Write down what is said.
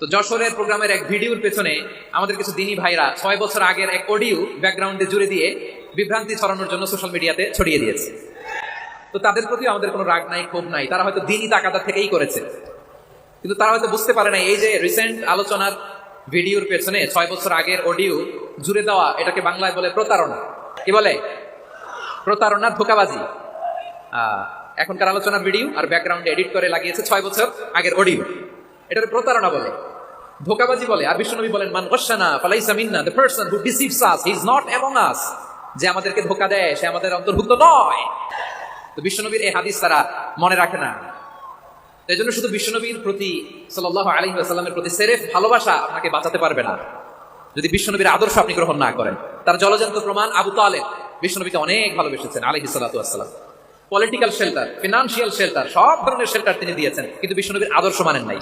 তো যশোরের প্রোগ্রামের এক ভিডিওর পেছনে আমাদের কিছু দিনী ভাইরা ছয় বছর আগের এক অডিও ব্যাকগ্রাউন্ডে জুড়ে দিয়ে বিভ্রান্তি ছড়ানোর জন্য সোশ্যাল মিডিয়াতে ছড়িয়ে দিয়েছে। তো তাদের প্রতি আমাদের কোনো রাগ নাই, ক্ষোভ নাই। তারা হয়তো দিনই তাকাতা থেকেই করেছে। কিন্তু তারা হয়তো বুঝতে পারে না এই যে রিসেন্ট আলোচনার ভিডিওর পেছনে ছয় বছর আগের অডিও জুড়ে দেওয়া এটাকে বাংলায় বলে প্রতারণা। কি বলে? প্রতারণা, ধোকাবাজি। এখনকার আলোচনার ভিডিও আর ব্যাকগ্রাউন্ডে এডিট করে লাগিয়েছে ছয় বছর আগের অডিও। এটার প্রতারণা বলে। ধোকাবাজি বলে। আর বিশ্বনবী বলেন, মান গসানা the person who deceives us he is not among us যে আমাদেরকে ধোকা দেয়, সে আমাদের অন্তর্ভুক্ত নয়। তো বিশ্বনবীর এই হাদিস তারা মনে রাখে না। এই জন্য শুধু বিশ্বনবীর প্রতি সাল্লাহ আলী প্রতি সেরেফ ভালোবাসা আপনাকে বাঁচাতে পারবে না। যদি বিশ্বনবীর আদর্শ আপনি গ্রহণ না করেন, তার জলজন্ত প্রমাণ আবু তালেব বিশ্বনবীকে অনেক ভালোবেসেছেন আলহি সাল্লাম পলিটিক্যাল শেল্টার, ফিনান্সিয়াল শেল্টার, সব ধরনের শেল্টার তিনি দিয়েছেন, কিন্তু বিশ্বনবীর আদর্শ মানেন নাই।